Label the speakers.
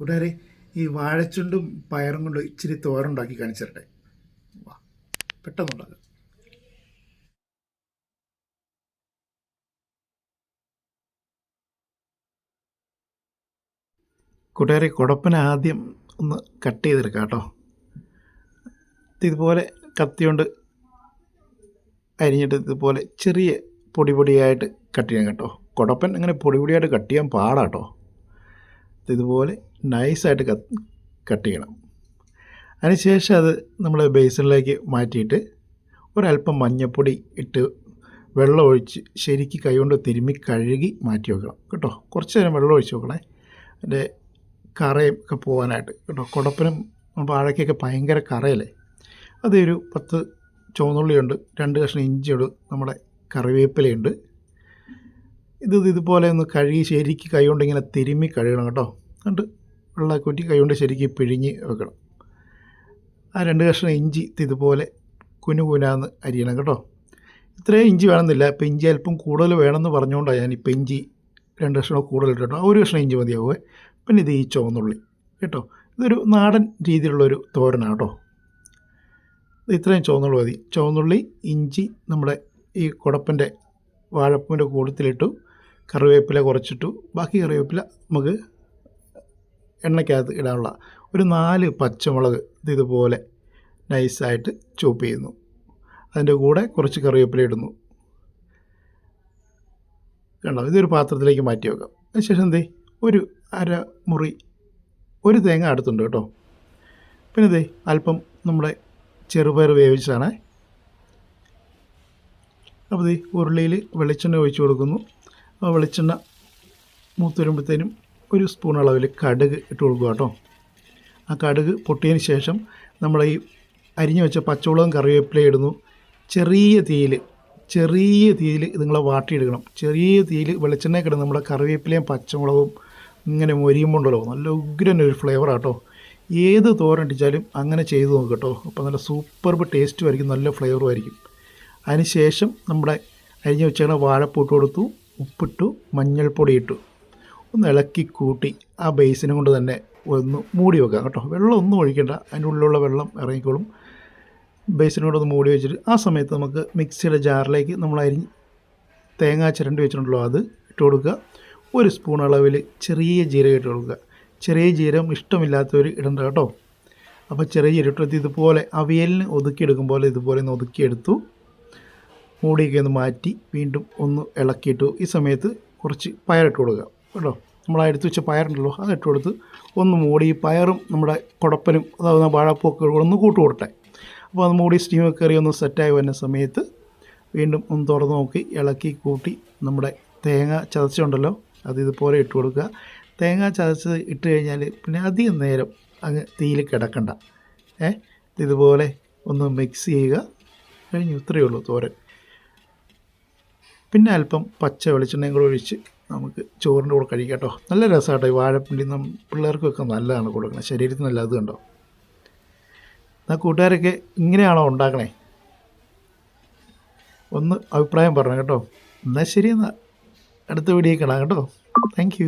Speaker 1: കൂട്ടുകാരെ ഈ വാഴച്ചുണ്ടും പയറും കൊണ്ട് ഇച്ചിരി തോരുണ്ടാക്കി കാണിച്ചു തരട്ടെ വാ പെട്ടെന്നുണ്ടാക്കാം കൂട്ടുകാരെ കുടപ്പന ആദ്യം ഒന്ന് കട്ട് ചെയ്തെടുക്കാം കേട്ടോ. ഇതുപോലെ കത്തി കൊണ്ട് അരിഞ്ഞിട്ട് ഇതുപോലെ ചെറിയ പൊടി പൊടിയായിട്ട് കട്ട് ചെയ്യാം കേട്ടോ. കുടപ്പൻ അങ്ങനെ പൊടി പൊടിയായിട്ട് കട്ട് ചെയ്യാൻ പാടാട്ടോ ഇതുപോലെ നൈസായിട്ട് കട്ട് ചെയ്യണം. അതിനുശേഷം അത് നമ്മൾ ബേസിനിലേക്ക് മാറ്റിയിട്ട് ഒരല്പം മഞ്ഞപ്പൊടി ഇട്ട് വെള്ളം ഒഴിച്ച് ശരിക്ക് കൈകൊണ്ട് തിരുമ്മി കഴുകി മാറ്റി വെക്കണം കേട്ടോ. കുറച്ച് നേരം വെള്ളം ഒഴിച്ച് വെക്കണേ. അതിന്റെ കറയും ഒക്കെ പോകാനായിട്ട് കേട്ടോ. കുടപ്പനും വാഴയ്ക്കൊക്കെ ഭയങ്കര കറയല്ലേ? അതൊരു പത്ത് ചുവന്നുള്ളിയുണ്ട് രണ്ട് കഷ്ണം ഇഞ്ചിയുണ്ട് നമ്മുടെ കറിവേപ്പിലയുണ്ട്. ഇത് ഇതുപോലെ ഒന്ന് കഴുകി ശരിക്ക് കൈകൊണ്ട് ഇങ്ങനെ തിരുമ്മി കഴുകണം കേട്ടോ. എന്നിട്ട് വെള്ളം കുറ്റി കൈകൊണ്ട് ശരിക്ക് പിഴിഞ്ഞ് വെക്കണം. ആ രണ്ട് കഷ്ണം ഇഞ്ചി ഇതുപോലെ കുനു കുനാന്ന് അരിയണം കേട്ടോ. ഇത്രയും ഇഞ്ചി വേണമെന്നില്ല. ഇപ്പം ഇഞ്ചി അല്പം കൂടുതൽ വേണമെന്ന് പറഞ്ഞുകൊണ്ടാണ് ഞാൻ ഇപ്പം ഇഞ്ചി രണ്ട് കഷ്ണം കൂടുതൽ ഇട്ടോ ഒരു കഷ്ണം ഇഞ്ചി മതിയാവുമേ പിന്നെ ഇത് ഈ ചുവന്നുള്ളി കേട്ടോ. ഇതൊരു നാടൻ രീതിയിലുള്ളൊരു തോരനാണ് കേട്ടോ. ഇത്രയും ചുവന്നുള്ളി മതി. ചുവന്നുള്ളി ഇഞ്ചി നമ്മുടെ ഈ കുടപ്പന്റെ വാഴപ്പൂവിന്റെ കൂടത്തിലിട്ടു കറിവേപ്പില കുറച്ചിട്ടു. ബാക്കി കറിവേപ്പില നമുക്ക് എണ്ണയ്ക്കകത്ത് ഇടാനുള്ള ഒരു നാല് പച്ചമുളക് ഇതുപോലെ നൈസായിട്ട് ചോപ്പ് ചെയ്യുന്നു. അതിന്റെ കൂടെ കുറച്ച് കറിവേപ്പില ഇടുന്നു. കണ്ടോ? ഇതൊരു പാത്രത്തിലേക്ക് മാറ്റി വെക്കാം. അതിനുശേഷം എന്തേ? ഒരു അര മുറി ഒരു തേങ്ങ അടുത്തുണ്ട് കേട്ടോ. പിന്നെ ഇതേ അല്പം നമ്മുടെ ചെറുപയർ വേവിച്ചതാണ്. അപ്പോൾ ഈ ഉരുളിയിൽ വെളിച്ചെണ്ണ ഒഴിച്ചു കൊടുക്കുന്നു. ആ വെളിച്ചെണ്ണ മൂത്ത് വരുമ്പോഴത്തേനും ഒരു സ്പൂൺ അളവിൽ കടുക് ഇട്ട് കൊടുക്കുക കേട്ടോ. ആ കടുക് പൊട്ടിയതിന് ശേഷം നമ്മൾ ഈ അരിഞ്ഞു വെച്ച പച്ചമുളകും കറിവേപ്പിലയും ഇടുന്നു. ചെറിയ തീയിൽ ചെറിയ തീയിൽ ഇതുങ്ങളെ വാട്ടിയെടുക്കണം. ചെറിയ തീയിൽ വെളിച്ചെണ്ണ കിടന്ന് നമ്മുടെ കറിവേപ്പിലയും പച്ചമുളകും ഇങ്ങനെ മൊരിയുമ്പോണ്ടല്ലോ നല്ല ഉഗ്രൻ ഒരു ഫ്ലേവർ ആട്ടോ ഏത് തോരൻ ഇട്ടിച്ചാലും അങ്ങനെ ചെയ്ത് നോക്കുക കേട്ടോ. അപ്പോൾ നല്ല സൂപ്പർബ് ടേസ്റ്റും ആയിരിക്കും നല്ല ഫ്ലേവറും ആയിരിക്കും. അതിനുശേഷം നമ്മുടെ അരിഞ്ഞു വെച്ചാൽ വാഴപ്പൂട്ട് കൊടുത്തു. ഉപ്പിട്ടു മഞ്ഞൾപ്പൊടി ഇട്ടു ഒന്ന് ഇളക്കി കൂട്ടി ആ ബേസിനെ കൊണ്ട് തന്നെ ഒന്ന് മൂടി വെക്കാം കേട്ടോ. വെള്ളം ഒന്നും ഒഴിക്കേണ്ട അതിന്റെ ഉള്ളിലുള്ള വെള്ളം ഇറങ്ങിക്കോളും. ഒന്ന് മൂടി വെച്ചിട്ട് ആ സമയത്ത് നമുക്ക് മിക്സിയുടെ ജാറിലേക്ക് നമ്മൾ അരിഞ്ഞ് തേങ്ങ ചിരണ്ടി വെച്ചിട്ടുണ്ടല്ലോ അത് ഇട്ട് കൊടുക്കുക. ഒരു സ്പൂൺ അളവിൽ ചെറിയ ജീരകം ഇട്ട് കൊടുക്കുക. ചെറിയ ജീരകം ഇഷ്ടമില്ലാത്തവർ ഇടണ്ട കേട്ടോ. അപ്പോൾ ചെറിയ ഇട്ട് ഇതുപോലെ അവിയലിന് ഒതുക്കിയെടുക്കും പോലെ ഇതുപോലെ ഒന്ന് ഒതുക്കിയെടുത്തു മൂടിയൊക്കെ ഒന്ന് മാറ്റി വീണ്ടും ഒന്ന് ഇളക്കിയിട്ട്. ഈ സമയത്ത് കുറച്ച് പയറിട്ട് കൊടുക്കുക. കേട്ടോ? നമ്മൾ എടുത്ത് വെച്ച പയറുണ്ടല്ലോ അത് ഇട്ട് കൊടുത്ത് ഒന്ന് മൂടി പയറും നമ്മുടെ കുടപ്പനും അതാവുന്ന വാഴപ്പൊക്കെ ഒന്ന് കൂട്ട് കൊടുട്ടെ അപ്പോൾ അത് മൂടി സ്റ്റീമൊക്കെ കയറി ഒന്ന് സെറ്റായി വരുന്ന സമയത്ത് വീണ്ടും ഒന്ന് തുറന്ന് നോക്കി ഇളക്കി കൂട്ടി നമ്മുടെ തേങ്ങ ചതച്ചുണ്ടല്ലോ അത് ഇതുപോലെ ഇട്ട് കൊടുക്കുക. തേങ്ങ ചതച്ച് ഇട്ട് കഴിഞ്ഞാൽ പിന്നെ അധികം നേരം അങ്ങ് തീയിൽ കിടക്കണ്ട. ഏ? ഇതുപോലെ ഒന്ന് മിക്സ് ചെയ്യുക. കഴിഞ്ഞു. ഇത്രയേ ഉള്ളൂ തോരൻ. പിന്നെ അല്പം പച്ച വെളിച്ചെണ്ണയും കൂടെ ഒഴിച്ച് നമുക്ക് ചോറിന്റെ കൂടെ കഴിക്കാം കേട്ടോ. നല്ല രസമാട്ടോ ഈ വാഴപ്പിണ്ടി നം പിള്ളേർക്കൊക്കെ നല്ലതാണ് കൊടുക്കുന്നത് ശരീരത്തിന് നല്ല അത് കണ്ടോ? എന്നാൽ കൂട്ടുകാരൊക്കെ ഇങ്ങനെയാണോ ഉണ്ടാക്കണേ? ഒന്ന് അഭിപ്രായം പറഞ്ഞു കേട്ടോ. എന്നാൽ ശരി എന്നാൽ അടുത്ത വീഡിയോ കാണാം കേട്ടോ. താങ്ക്